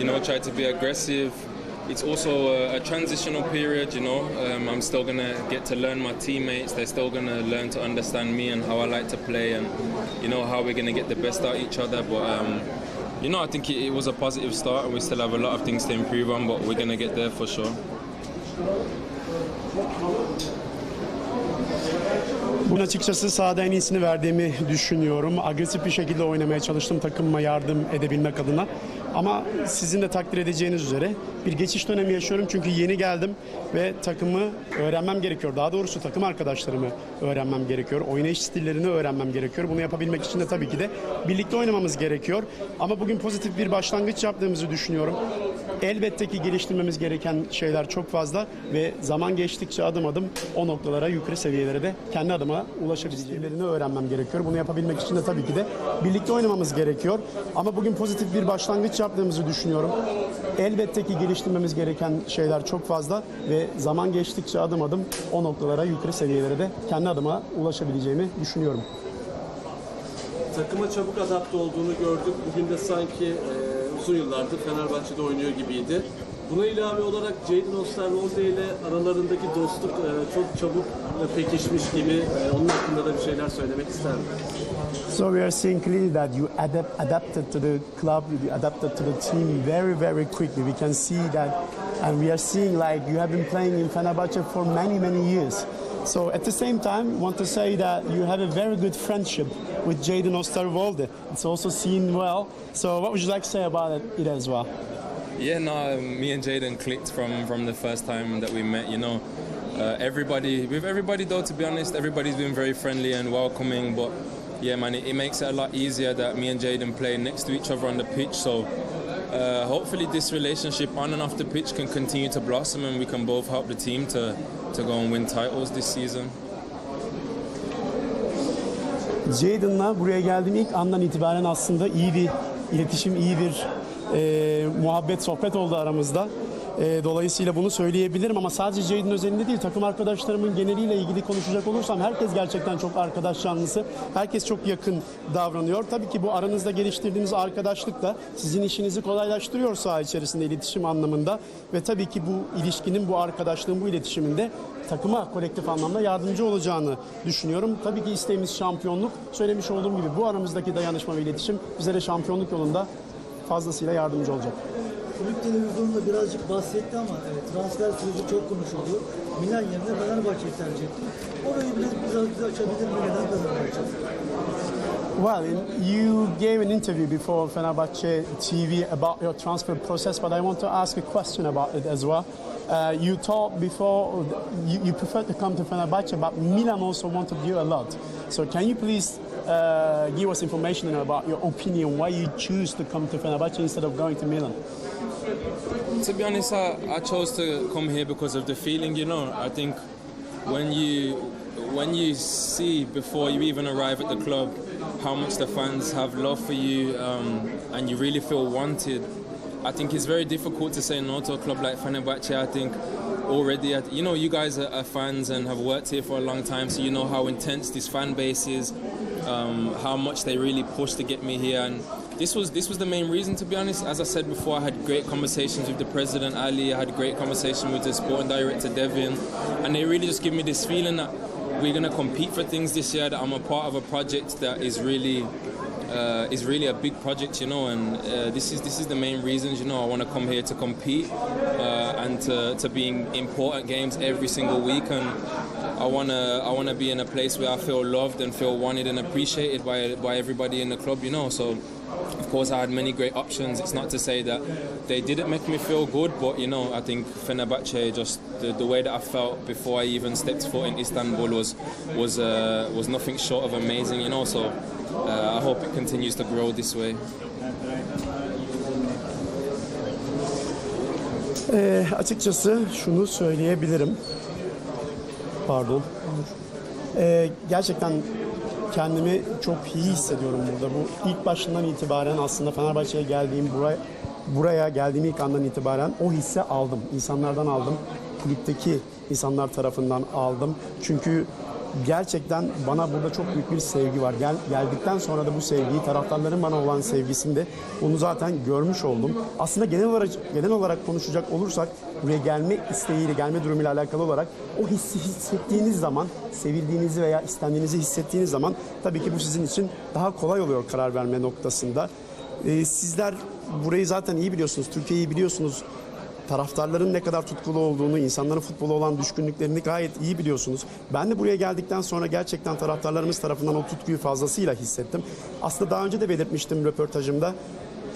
you know, try to be aggressive. It's also a, a transitional period, you know. Um, I'm still gonna get to learn my teammates. They're still gonna learn to understand me and how I like to play, and you know how we're gonna get the best out of each other. But um, you know, I think it, it was a positive start, and we still have a lot of things to improve on. But we're gonna get there for sure. Bunun açıkçası sahada en iyisini verdiğimi düşünüyorum. Agresif bir şekilde oynamaya çalıştım takımıma yardım edebilmek adına. Ama sizin de takdir edeceğiniz üzere bir geçiş dönemi yaşıyorum çünkü yeni geldim ve takımı öğrenmem gerekiyor. Daha doğrusu takım arkadaşlarımı öğrenmem gerekiyor. Oynayış stillerini öğrenmem gerekiyor. Bunu yapabilmek için de tabii ki de birlikte oynamamız gerekiyor. Ama bugün pozitif bir başlangıç yaptığımızı düşünüyorum. Elbette ki geliştirmemiz gereken şeyler çok fazla ve zaman geçtikçe adım adım o noktalara, yukarı seviyelere de kendi adıma ulaşabileceğlerini öğrenmem gerekiyor. Bunu yapabilmek için de tabii ki de birlikte oynamamız gerekiyor. Ama bugün pozitif bir başlangıç yaptığımızı düşünüyorum. Elbette ki geliştirmemiz gereken şeyler çok fazla ve zaman geçtikçe adım adım o noktalara, yukarı seviyelere de kendi adıma ulaşabileceğimi düşünüyorum. Takıma çabuk adapte olduğunu gördük. Bugün de sanki e, uzun yıllardır Fenerbahçe'de oynuyor gibiydi. Buna ilave olarak Jadon Osterwolde ile aralarındaki dostluk e, çok çabuk pekişmiş gibi. E, onun hakkında da bir şeyler söylemek isterdim. So we are seeing clearly that you adapt, adapted to the club, you adapted to the team very, very quickly. We can see that, and we are seeing like you have been playing in Fenerbahce for many, many years. So at the same time, want to say that you have a very good friendship with Jadon Osterwolde. It's also seen well. So what would you like to say about it, it as well? Yeah, no, me and Jaden clicked from from the first time that we met. You know, uh, everybody with everybody though. To be honest, everybody's been very friendly and welcoming. But yeah, man, it, it makes it a lot easier that me and Jaden play next to each other on the pitch. So. Uh, hopefully, this relationship on and off the pitch can continue to blossom, and we can both help the team to, to go and win titles this season. Jadon'la buraya geldiğim ilk andan itibaren aslında iyi bir iletişim, iyi bir e, muhabbet, sohbet oldu aramızda. E, dolayısıyla bunu söyleyebilirim ama sadece Jadon özelinde değil, takım arkadaşlarımın geneliyle ilgili konuşacak olursam herkes gerçekten çok arkadaş canlısı. Herkes çok yakın davranıyor. Tabii ki bu aranızda geliştirdiğiniz arkadaşlık da sizin işinizi kolaylaştırıyor saha içerisinde iletişim anlamında. Ve tabii ki bu ilişkinin, bu arkadaşlığın, bu iletişimin de takıma kolektif anlamda yardımcı olacağını düşünüyorum. Tabii ki isteğimiz şampiyonluk. Söylemiş olduğum gibi bu aramızdaki dayanışma ve iletişim bizlere şampiyonluk yolunda fazlasıyla yardımcı olacak. Kulüp televizyonunda birazcık bahsetti ama e, transfer çok konuşuldu. Milan yerine Fenerbahçe'yi tercih etti. Orayı biraz, açabilir mi? Neden Fenerbahçe? Well, you gave an interview before Fenerbahce TV about your transfer process, but I want to ask a question about it as well. Uh, you talked before you, you preferred to come to Fenerbahce, but Milan also wanted you a lot. So can you please uh, give us information about your opinion why you choose to come to Fenerbahce instead of going to Milan? To be honest, I, I chose to come here because of the feeling. You know, I think when you when you see before you even arrive at the club how much the fans have love for you um, and you really feel wanted, I think it's very difficult to say no to a club like Fenerbahce. I think already, at- you know, you guys are, are fans and have worked here for a long time, so you know how intense this fan base is, um, how much they really push to get me here, and this was this was the main reason. To be honest, as I said before, I had great conversations with the president Ali. I had great conversation with the sporting director Devin, and they really just give me this feeling that we're going to compete for things this year. That I'm a part of a project that is really uh, is really a big project, you know, and uh, this is this is the main reasons, you know, I want to come here to compete uh, and to, to be in important games every single week, and I wanna I wanna be in a place where I feel loved and feel wanted and appreciated by by everybody in the club, you know. So. Of course, I had many great options. It's not to say that they didn't make me feel good, but you know, I think Fenerbahce just the, the way that I felt before I even stepped foot in Istanbul was was uh, was nothing short of amazing, you know. So uh, I hope it continues to grow this way. Açıkçası şunu söyleyebilirim. Pardon. Ee, gerçekten kendimi çok iyi hissediyorum burada. Bu ilk başından itibaren aslında Fenerbahçe'ye geldiğim buraya buraya geldiğim ilk andan itibaren o hisse aldım. İnsanlardan aldım. Kulüpteki insanlar tarafından aldım. Çünkü gerçekten bana burada çok büyük bir sevgi var. Gel, geldikten sonra da bu sevgiyi, taraftarların bana olan sevgisini de onu zaten görmüş oldum. Aslında genel olarak genel olarak konuşacak olursak buraya gelme isteğiyle, gelme durumuyla alakalı olarak o hissi hissettiğiniz zaman, sevildiğinizi veya istendiğinizi hissettiğiniz zaman tabii ki bu sizin için daha kolay oluyor karar verme noktasında. Ee, sizler burayı zaten iyi biliyorsunuz, Türkiye'yi biliyorsunuz taraftarların ne kadar tutkulu olduğunu, insanların futbola olan düşkünlüklerini gayet iyi biliyorsunuz. Ben de buraya geldikten sonra gerçekten taraftarlarımız tarafından o tutkuyu fazlasıyla hissettim. Aslında daha önce de belirtmiştim röportajımda.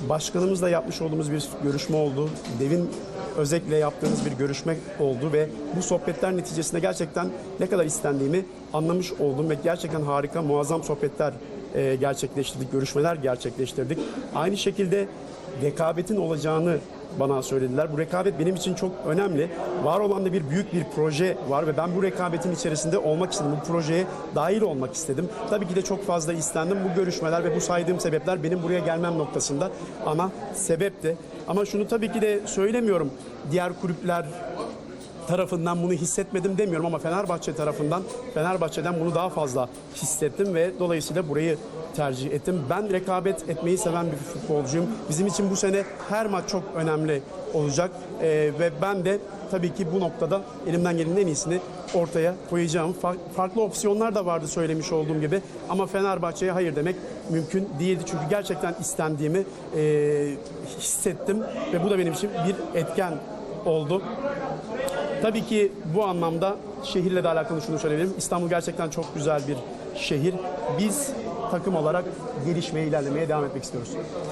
Başkanımızla yapmış olduğumuz bir görüşme oldu. Devin Özek'le yaptığımız bir görüşme oldu ve bu sohbetler neticesinde gerçekten ne kadar istendiğimi anlamış oldum ve gerçekten harika, muazzam sohbetler e, gerçekleştirdik, görüşmeler gerçekleştirdik. Aynı şekilde rekabetin olacağını bana söylediler. Bu rekabet benim için çok önemli. Var olan da bir büyük bir proje var ve ben bu rekabetin içerisinde olmak istedim. Bu projeye dahil olmak istedim. Tabii ki de çok fazla istendim. Bu görüşmeler ve bu saydığım sebepler benim buraya gelmem noktasında ana sebepti. Ama şunu tabii ki de söylemiyorum. Diğer kulüpler tarafından bunu hissetmedim demiyorum ama Fenerbahçe tarafından Fenerbahçe'den bunu daha fazla hissettim ve dolayısıyla burayı tercih ettim. Ben rekabet etmeyi seven bir futbolcuyum. Bizim için bu sene her maç çok önemli olacak Ee, ve ben de tabii ki bu noktada elimden gelenin en iyisini ortaya koyacağım. Fa- farklı opsiyonlar da vardı söylemiş olduğum gibi ama Fenerbahçe'ye hayır demek mümkün değildi. Çünkü gerçekten istendiğimi e, hissettim ve bu da benim için bir etken oldu. Tabii ki bu anlamda şehirle de alakalı şunu söyleyebilirim. İstanbul gerçekten çok güzel bir şehir. Biz takım olarak gelişmeye, ilerlemeye devam etmek istiyoruz.